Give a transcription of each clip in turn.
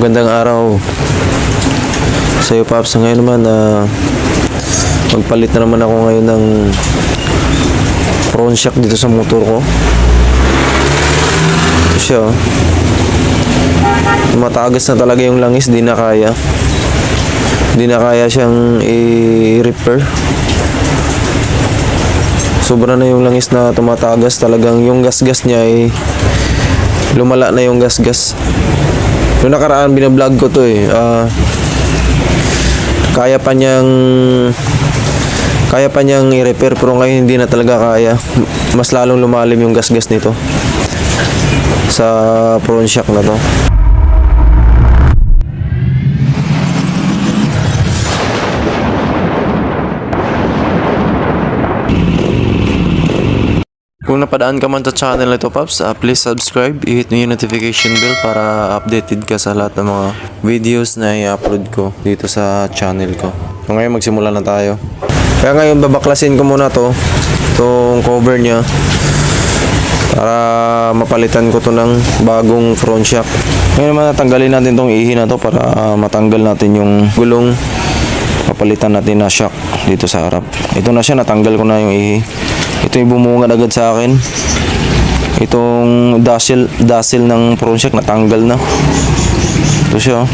Magandang araw sa iyo, Paps. Ngayon naman, ah, magpalit na naman ako ngayon ng front shock dito sa motor ko. Ito siya, oh. Matagas na talaga yung langis, di na kaya. Di na kaya siyang i-repair. Sobra na yung langis na tumatagas. Talagang yung gas-gas niya ay lumala na yung gas-gas. Noong nakaraan, binablog ko to eh. Ah, kaya pa niyang kaya pa niyang i-repair pero ngayon hindi na talaga kaya. Mas lalong lumalim yung gas-gas nito sa front shock na to. Kung napadaan ka man sa channel ito, Paps, ah, please subscribe. I-hit mo yung notification bell para updated ka sa lahat ng mga videos na i-upload ko dito sa channel ko. So ngayon magsimula na tayo. Kaya ngayon babaklasin ko muna to, itong cover niya para mapalitan ko to ng bagong front shock. Ngayon naman natanggalin natin tong ihi na to para ah, matanggal natin yung gulong papalitan natin na shock dito sa harap. Ito na siya, natanggal ko na yung ihi. Ito yung bumungad agad sa akin. Itong dasil, dasil ng shock natanggal na. Ito siya. oh.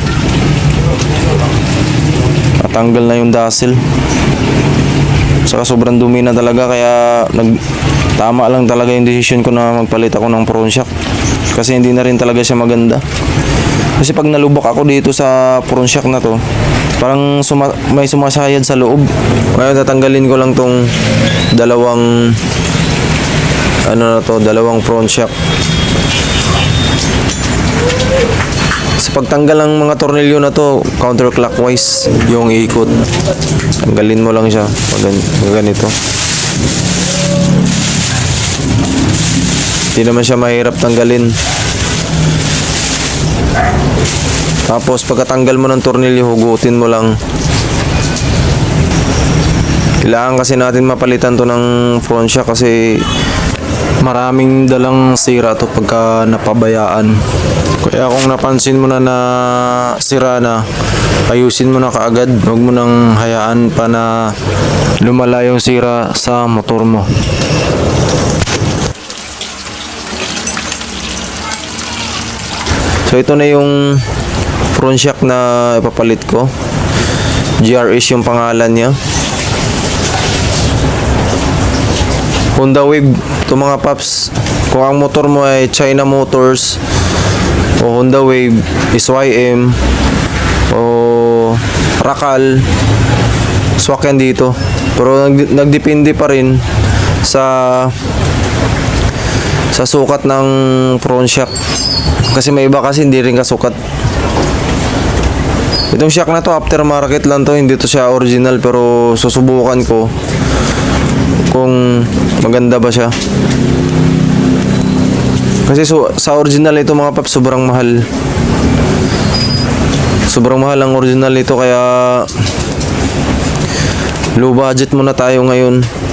Natanggal na yung dasil. Saka sobrang dumi na talaga kaya nag tama lang talaga yung decision ko na magpalit ako ng front shock. Kasi hindi na rin talaga siya maganda. Kasi pag nalubak ako dito sa front shock na to, parang suma- may sumasayad sa loob. Ngayon tatanggalin ko lang tong dalawang ano na to, dalawang front shock. Sa pagtanggal ng mga tornilyo na to, counterclockwise yung ikot. Tanggalin mo lang siya pag ganito. Hindi naman siya mahirap tanggalin. Tapos pagkatanggal mo ng tornilyo, hugutin mo lang. Kailangan kasi natin mapalitan to ng front shock kasi maraming dalang sira to pagka napabayaan. Kaya kung napansin mo na na sira na, ayusin mo na kaagad. Huwag mo nang hayaan pa na lumala yung sira sa motor mo. So ito na yung front shock na ipapalit ko. GRS yung pangalan niya. Honda Wave. Ito mga paps. Kung ang motor mo ay China Motors o Honda Wave, SYM o Rakal, swak yan dito. Pero nag- nagdepende pa rin sa sa sukat ng front shock. Kasi may iba kasi hindi rin kasukat. Itong shock na to aftermarket lang to, hindi to siya original pero susubukan ko kung maganda ba siya. Kasi so, sa original ito mga pap sobrang mahal. Sobrang mahal ang original nito kaya low budget muna tayo ngayon.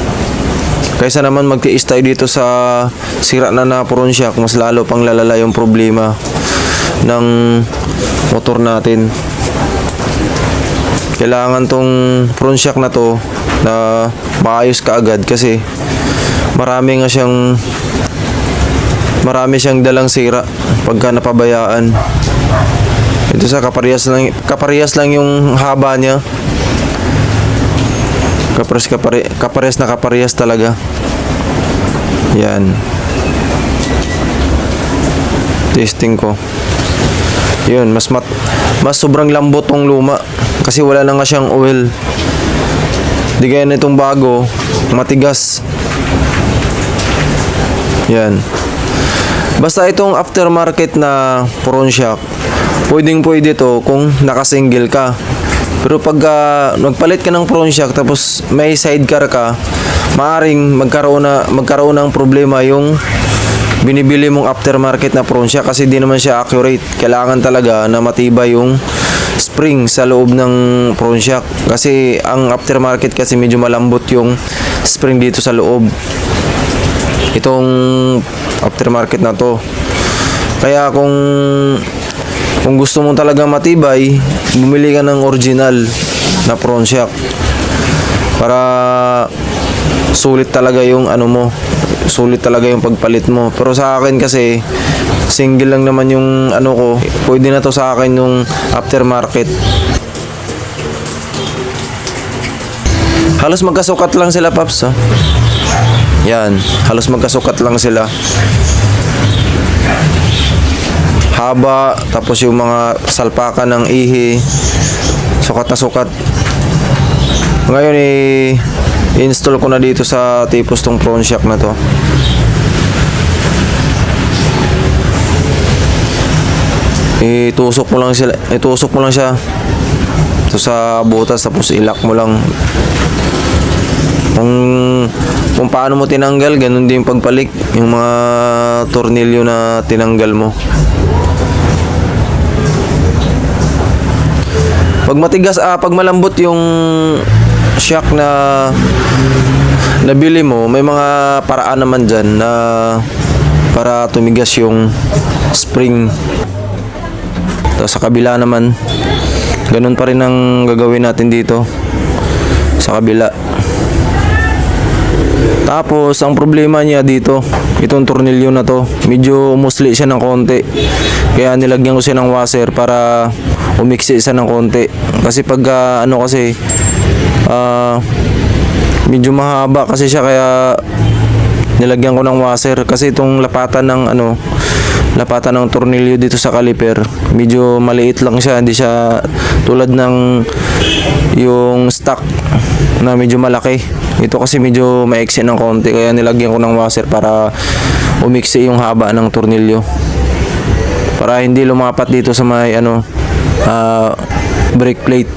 Kaysa naman magtiis tayo dito sa sira na na front shock, mas lalo pang lalala yung problema ng motor natin. Kailangan tong front shock na to na maayos ka agad kasi marami nga siyang marami siyang dalang sira pagka napabayaan. Ito sa kaparehas lang kaparehas lang yung haba niya. Kapares kapare, kaparehas na kaparehas talaga. Yan. Testing ko. Yun, mas mat, mas sobrang lambot tong luma kasi wala na nga siyang oil. Di gaya nitong bago, matigas. Yan. Basta itong aftermarket na front shock, pwedeng pwede to kung nakasingle ka. Pero pag ah, nagpalit ka ng front shock tapos may sidecar ka, maaring magkaroon na magkaroon ng problema yung binibili mong aftermarket na front shock kasi di naman siya accurate. Kailangan talaga na matibay yung spring sa loob ng front kasi ang aftermarket kasi medyo malambot yung spring dito sa loob itong aftermarket na to. Kaya kung Kung gusto mo talaga matibay, bumili ka ng original na prawn shack. Para sulit talaga yung ano mo, sulit talaga yung pagpalit mo. Pero sa akin kasi single lang naman yung ano ko. Pwede na to sa akin yung aftermarket. Halos magkasukat lang sila, Paps. Oh. Yan, halos magkasukat lang sila. Haba, tapos yung mga salpaka ng ihi, sukat na sukat. Ngayon eh, install ko na dito sa tipos tong prawn shack na to. Itusok mo lang sila, itusok mo lang siya. Ito sa butas tapos ilak mo lang. Kung kung paano mo tinanggal, ganun din pagpalik, yung mga tornilyo na tinanggal mo. Pag matigas, ah, pag malambot yung shock na nabili mo, may mga paraan naman dyan na para tumigas yung spring. Tapos sa kabila naman, ganun pa rin ang gagawin natin dito sa kabila. Tapos, ang problema niya dito, itong tornilyo na to, medyo umusli siya ng konti. Kaya nilagyan ko siya ng washer para umiksi siya ng konti. Kasi pag ah, ano kasi, ah, medyo mahaba kasi siya kaya nilagyan ko ng washer. Kasi itong lapatan ng ano, lapatan ng tornilyo dito sa caliper, medyo maliit lang siya. Hindi siya tulad ng yung stock na medyo malaki. Ito kasi medyo maiksi ng konti kaya nilagyan ko ng washer para umiksi yung haba ng tornilyo. Para hindi lumapat dito sa may ano ah, brake plate.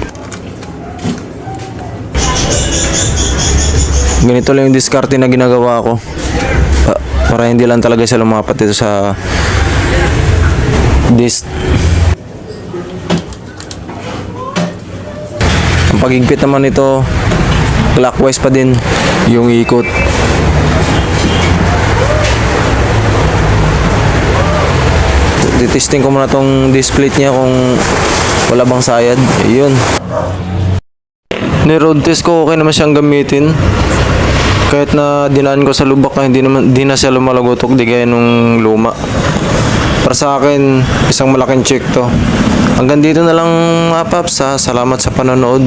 Ganito lang yung diskarte na ginagawa ko. Pa- para hindi lang talaga siya lumapat dito sa disc. Ang pagigpit naman nito, clockwise pa din yung ikot. Titesting ko muna tong display niya kung wala bang sayad. Ayun. Ni-road test ko, okay naman siyang gamitin. Kahit na dinaan ko sa lubak na hindi, naman, di na siya lumalagotok di gaya nung luma. Para sa akin, isang malaking check to. Hanggang dito na lang mga paps ha. Salamat sa panonood.